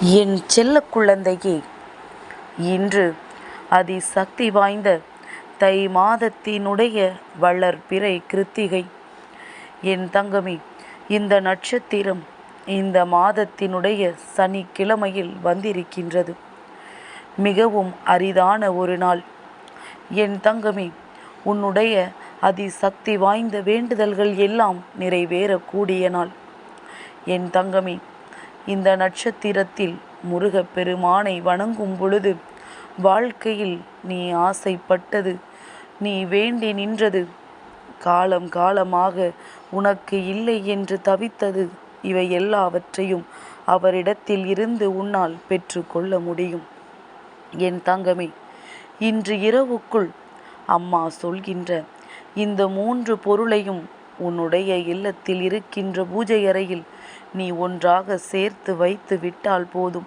என் செல்ல குழந்தையே இன்று அதிசக்தி வாய்ந்த தை மாதத்தினுடைய வளர்பிறை கிருத்திகை. என் தங்கமே இந்த நட்சத்திரம் இந்த மாதத்தினுடைய சனிக்கிழமையில் வந்திருக்கின்றது. மிகவும் அரிதான ஒரு நாள். என் தங்கமே உன்னுடைய அதிசக்தி வாய்ந்த வேண்டுதல்கள் எல்லாம் நிறைவேறக்கூடிய நாள். என் தங்கமே இந்த நட்சத்திரத்தில் முருகப்பெருமானை வணங்கும் பொழுது வாழ்க்கையில் நீ ஆசைப்பட்டது நீ வேண்டி நின்றது. காலம் காலமாக உனக்கு இல்லை என்று தவித்தது. இவை எல்லாவற்றையும் அவரிடத்தில் இருந்து உன்னால் பெற்றுக்கொள்ள முடியும். என் தங்கமே இன்று இரவுக்குள் அம்மா சொல்கின்ற இந்த மூன்று பொருளையும் உன்னுடைய இல்லத்தில் இருக்கின்ற பூஜை அறையில் நீ ஒன்றாக சேர்த்து வைத்து விட்டால் போதும்.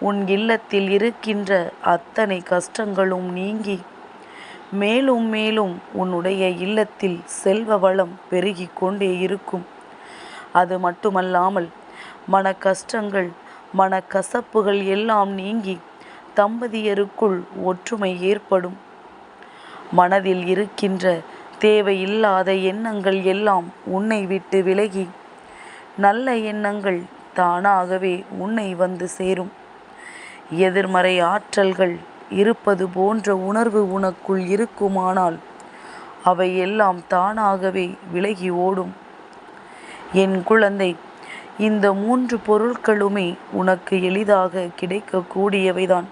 உன் இல்லத்தில் இருக்கின்ற அத்தனை கஷ்டங்களும் நீங்கி மேலும் மேலும் உன்னுடைய இல்லத்தில் செல்வ வளம் பெருகி கொண்டே இருக்கும். அது மட்டுமல்லாமல் மன கஷ்டங்கள் மன கசப்புகள் எல்லாம் நீங்கி தம்பதியருக்குள் ஒற்றுமை ஏற்படும். மனதில் இருக்கின்ற தேவையில்லாத எண்ணங்கள் எல்லாம் உன்னை விட்டு விலகி நல்ல எண்ணங்கள் தானாகவே உன்னை வந்து சேரும். எதிர்மறை ஆற்றல்கள் இருப்பது போன்ற உணர்வு உனக்குள் இருக்குமானால் அவை எல்லாம் தானாகவே விலகி ஓடும். என் குழந்தை இந்த மூன்று பொருட்களுமே உனக்கு எளிதாக கிடைக்கக்கூடியவைதான்.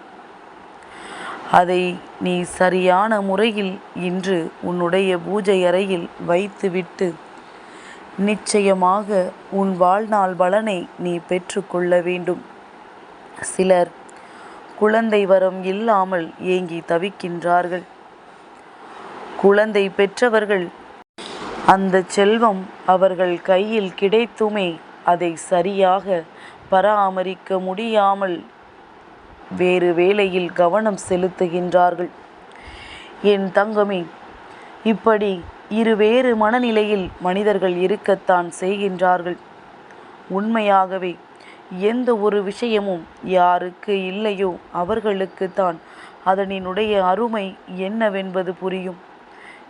அதை நீ சரியான முறையில் இன்று உன்னுடைய பூஜை அறையில் வைத்துவிட்டு நிச்சயமாக உன் வாழ்நாள் பலனை நீ பெற்றுக்கொள்ள வேண்டும். சிலர் குழந்தை வரம் இல்லாமல் ஏங்கி தவிக்கின்றார்கள். குழந்தை பெற்றவர்கள் அந்த செல்வம் அவர்கள் கையில் கிடைத்துமே அதை சரியாக பராமரிக்க முடியாமல் வேறு வேலையில் கவனம் செலுத்துகின்றார்கள். என் தங்கமே இப்படி இருவேறு மனநிலையில் மனிதர்கள் இருக்கத்தான் செய்கின்றார்கள். உண்மையாகவே எந்த ஒரு விஷயமும் யாருக்கு இல்லையோ அவர்களுக்குத்தான் அதனினுடைய அருமை என்னவென்பது புரியும்.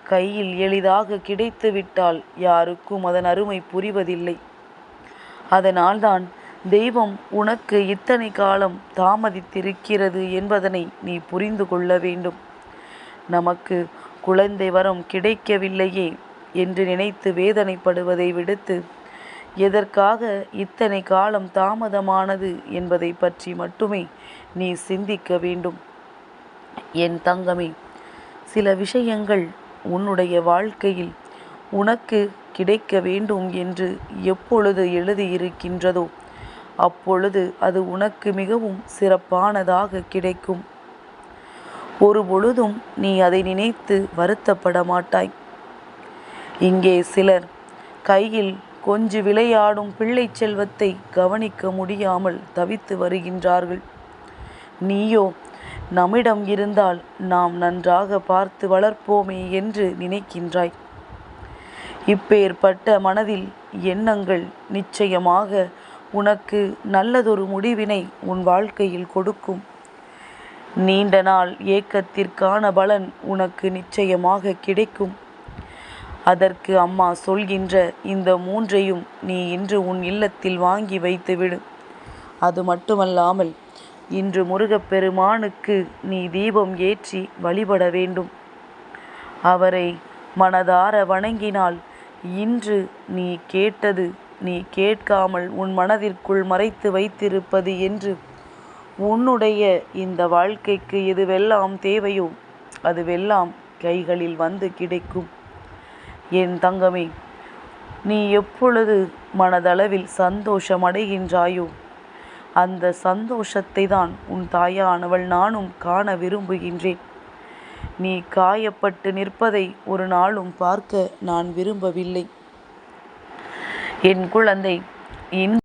கையில் எளிதாக கிடைத்துவிட்டால் யாருக்கும் அதன் அருமை புரிவதில்லை. அதனால்தான் தெய்வம் உனக்கு இத்தனை காலம் தாமதித்திருக்கிறது என்பதனை நீ புரிந்து கொள்ள வேண்டும். நமக்கு குழந்தை வரம் கிடைக்கவில்லையே என்று நினைத்து வேதனைப்படுவதை விடுத்து எதற்காக இத்தனை காலம் தாமதமானது என்பதை பற்றி மட்டுமே நீ சிந்திக்க வேண்டும். என் தங்கமே சில விஷயங்கள் உன்னுடைய வாழ்க்கையில் உனக்கு கிடைக்க வேண்டும் என்று எப்பொழுது எழுதியிருக்கின்றதோ அப்பொழுது அது உனக்கு மிகவும் சிறப்பானதாக கிடைக்கும். ஒரு பொழுதும் நீ அதை நினைத்து வருத்தப்பட மாட்டாய். இங்கே சிலர் கையில் கொஞ்சு விளையாடும் பிள்ளை செல்வத்தை கவனிக்க முடியாமல் தவித்து வருகின்றார்கள். நீயோ நம்மிடம் இருந்தால் நாம் நன்றாக பார்த்து வளர்ப்போமே என்று நினைக்கின்றாய். இப்பேற்பட்ட மனதில் எண்ணங்கள் நிச்சயமாக உனக்கு நல்லதொரு முடிவினை உன் வாழ்க்கையில் கொடுக்கும். நீண்ட நாள் ஏக்கத்திற்கான பலன் உனக்கு நிச்சயமாக கிடைக்கும். அதற்கு அம்மா சொல்கின்ற இந்த மூன்றையும் நீ இன்று உன் இல்லத்தில் வாங்கி வைத்துவிடு. அது மட்டுமல்லாமல் இன்று முருகப்பெருமானுக்கு நீ தீபம் ஏற்றி வழிபட வேண்டும். அவரை மனதார வணங்கினால் இன்று நீ கேட்டது நீ கேட்காமல் உன் மனதிற்குள் மறைத்து வைத்திருப்பது என்று உன்னுடைய இந்த வாழ்க்கைக்கு எதுவெல்லாம் தேவையோ அதுவெல்லாம் கைகளில் வந்து கிடைக்கும். என் தங்கமே நீ எப்பொழுது மனதளவில் சந்தோஷம் அடைகின்றாயோ அந்த சந்தோஷத்தை தான் உன் தாயானவள் நானும் காண விரும்புகின்றேன். நீ காயப்பட்டு நிற்பதை ஒரு நாளும் பார்க்க நான் விரும்பவில்லை. என் குழந்தை இன்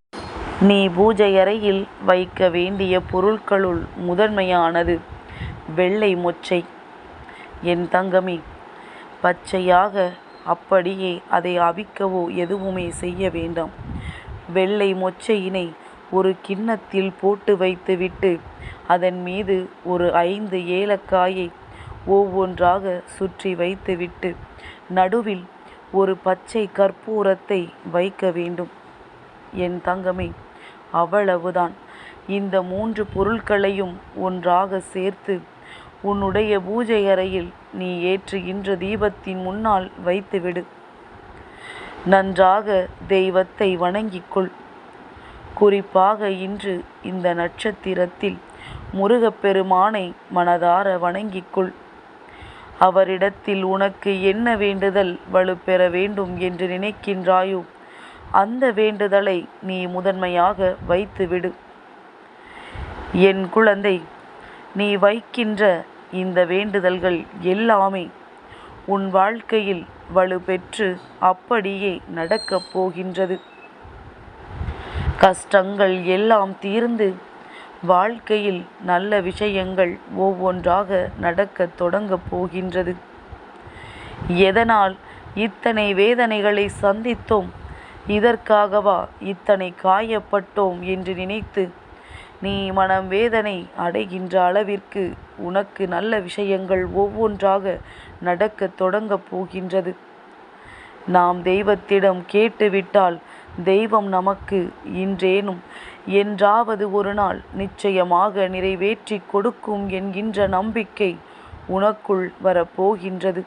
நீ பூஜை அறையில் வைக்க வேண்டிய பொருட்களுள் முதன்மையானது வெள்ளை மொச்சை. என் தங்கமே பச்சையாக அப்படியே அதை அவிக்கவோ எதுவுமே செய்ய வேண்டாம். வெள்ளை மொச்சையினை ஒரு கிண்ணத்தில் போட்டு வைத்துவிட்டு அதன் மீது ஒரு ஐந்து ஏலக்காயை ஒவ்வொன்றாக சுற்றி வைத்துவிட்டு நடுவில் ஒரு பச்சை கற்பூரத்தை வைக்க வேண்டும். என் தங்கமே அவ்வளவுதான். இந்த மூன்று பொருட்களையும் ஒன்றாக சேர்த்து உன்னுடைய பூஜை அறையில் நீ ஏற்றுகின்ற தீபத்தின் முன்னால் வைத்துவிடு. நன்றாக தெய்வத்தை வணங்கிக்கொள். குறிப்பாக இன்று இந்த நட்சத்திரத்தில் முருகப்பெருமானை மனதார வணங்கிக்கொள். அவரிடத்தில் உனக்கு என்ன வேண்டுதல் வலுப்பெற வேண்டும் என்று நினைக்கின்றாயோ அந்த வேண்டுதலை நீ முதன்மையாக வைத்துவிடு. என் குழந்தை நீ வைக்கின்ற இந்த வேண்டுதல்கள் எல்லாமே உன் வாழ்க்கையில் வலுப்பெற்று அப்படியே நடக்கப் போகின்றது. கஷ்டங்கள் எல்லாம் தீர்ந்து வாழ்க்கையில் நல்ல விஷயங்கள் ஒவ்வொன்றாக நடக்கத் தொடங்கப் போகின்றது. எதனால் இத்தனை வேதனைகளை சந்தித்தோம்? இதற்காகவா இத்தனை காயப்பட்டோம் என்று நினைத்து நீ மனம் வேதனை அடைகின்ற அளவிற்கு உனக்கு நல்ல விஷயங்கள் ஒவ்வொன்றாக நடக்கத் தொடங்கப் போகின்றது. நாம் தெய்வத்திடம் கேட்டுவிட்டால் தெய்வம் நமக்கு இன்றேனும் என்றாவது ஒரு நாள் நிச்சயமாக நிறைவேற்றி கொடுக்கும் என்கின்ற நம்பிக்கை உனக்குள் வரப்போகின்றது.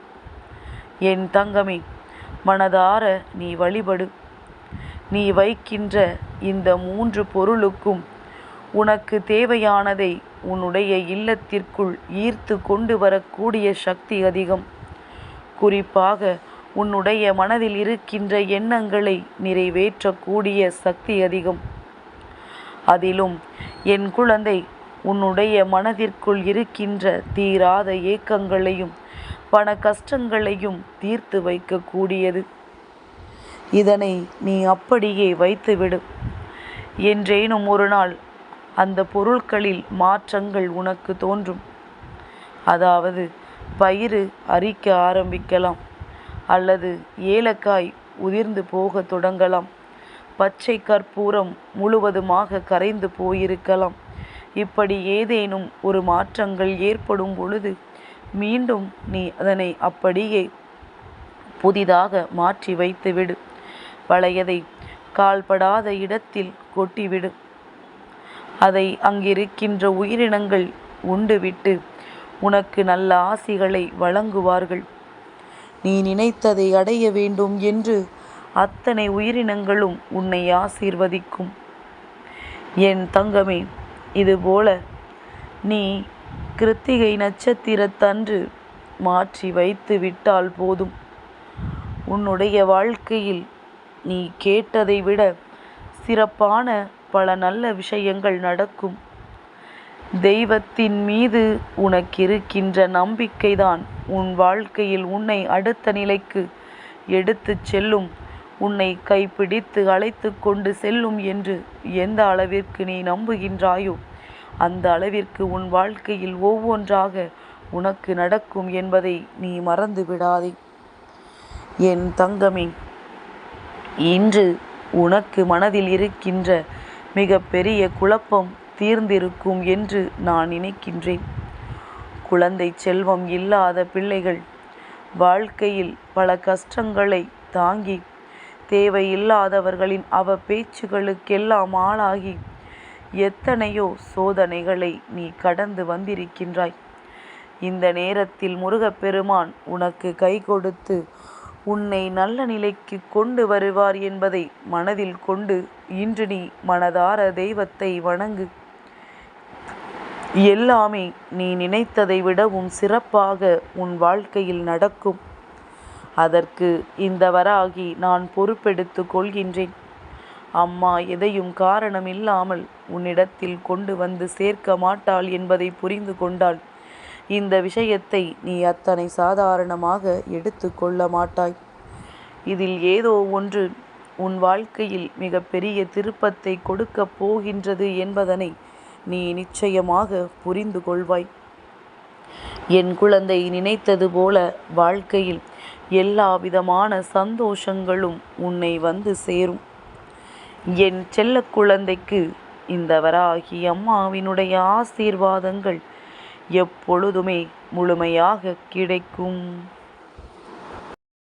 என் தங்கமே மனதார நீ வழிபடு. நீ வைக்கின்ற இந்த மூன்று பொருளுக்கும் உனக்கு தேவையானதை உன்னுடைய இல்லத்திற்குள் ஈர்த்து கொண்டு வரக்கூடிய சக்தி அதிகம். குறிப்பாக உன்னுடைய மனதில் இருக்கின்ற எண்ணங்களை நிறைவேற்றக்கூடிய சக்தி அதிகம். அதிலும் என் குழந்தை உன்னுடைய மனதிற்குள் இருக்கின்ற தீராத ஏக்கங்களையும் பண கஷ்டங்களையும் தீர்த்து வைக்கக்கூடியது. இதனை நீ அப்படியே வைத்துவிடு. என்றேனும் ஒரு நாள் அந்த பொருட்களில் மாற்றங்கள் உனக்கு தோன்றும். அதாவது பயிறு அரிக்க ஆரம்பிக்கலாம் அல்லது ஏலக்காய் உதிர்ந்து போக தொடங்கலாம். பச்சை கற்பூரம் முழுவதுமாக கரைந்து போயிருக்கலாம். இப்படி ஏதேனும் ஒரு மாற்றங்கள் ஏற்படும் பொழுது மீண்டும் நீ அதனை அப்படியே புதிதாக மாற்றி வைத்துவிடு. பழையதை கால்படாத இடத்தில் கொட்டிவிடு. அதை அங்கிருக்கின்ற உயிரினங்கள் உண்டுவிட்டு உனக்கு நல்ல ஆசிகளை வழங்குவார்கள். நீ நினைத்ததை அடைய வேண்டும் என்று அத்தனை உயிரினங்களும் உன்னை ஆசீர்வதிக்கும். என் தங்கமே இதுபோல நீ கிருத்திகை நட்சத்திரத்தன்று மாற்றி வைத்து விட்டால் போதும். உன்னுடைய வாழ்க்கையில் நீ கேட்டதை விட சிறப்பான பல நல்ல விஷயங்கள் நடக்கும். தெய்வத்தின் மீது உனக்கிருக்கின்ற நம்பிக்கைதான் உன் வாழ்க்கையில் உன்னை அடுத்த நிலைக்கு எடுத்துச் செல்லும். உன்னை கைப்பிடித்து அழைத்து கொண்டு செல்லும் என்று எந்த அளவிற்கு நீ நம்புகின்றாயோ அந்த அளவிற்கு உன் வாழ்க்கையில் ஒவ்வொன்றாக உனக்கு நடக்கும் என்பதை நீ மறந்து விடாதே. என் தங்கமே இன்று உனக்கு மனதில் இருக்கின்ற மிக பெரிய குழப்பம் தீர்ந்திருக்கும் என்று நான் நினைக்கின்றேன். குழந்தை செல்வம் இல்லாத பிள்ளைகள் வாழ்க்கையில் பல கஷ்டங்களை தாங்கி தேவையில்லாதவர்களின் அவ பேச்சுகளுக்கெல்லாம் ஆளாகி எத்தனையோ சோதனைகளை நீ கடந்து வந்திருக்கின்றாய். இந்த நேரத்தில் முருகப்பெருமான் உனக்கு கை கொடுத்து உன்னை நல்ல நிலைக்கு கொண்டு வருவார் என்பதை மனதில் கொண்டு இன்று நீ மனதார தெய்வத்தை வணங்கு. எல்லாமே நீ நினைத்ததை விடவும் சிறப்பாக உன் வாழ்க்கையில் நடக்கும். அதற்கு இந்த வராகி நான் பொறுப்பெடுத்து கொள்கின்றேன். அம்மா எதையும் காரணம் இல்லாமல் உன்னிடத்தில் கொண்டு வந்து சேர்க்க மாட்டாள் என்பதை புரிந்து கொண்டாள். இந்த விஷயத்தை நீ அத்தனை சாதாரணமாக எடுத்து கொள்ள மாட்டாய். இதில் ஏதோ ஒன்று உன் வாழ்க்கையில் மிக பெரிய திருப்பத்தை கொடுக்கப் போகின்றது என்பதனை நீ நிச்சயமாக புரிந்து கொள்வாய். என் குழந்தை நினைத்தது போல வாழ்க்கையில் எல்லா விதமான சந்தோஷங்களும் உன்னை வந்து சேரும். என் செல்ல குழந்தைக்கு இந்த வராகி அம்மாவினுடைய ஆசீர்வாதங்கள் எப்பொழுதுமே முழுமையாக கிடைக்கும்.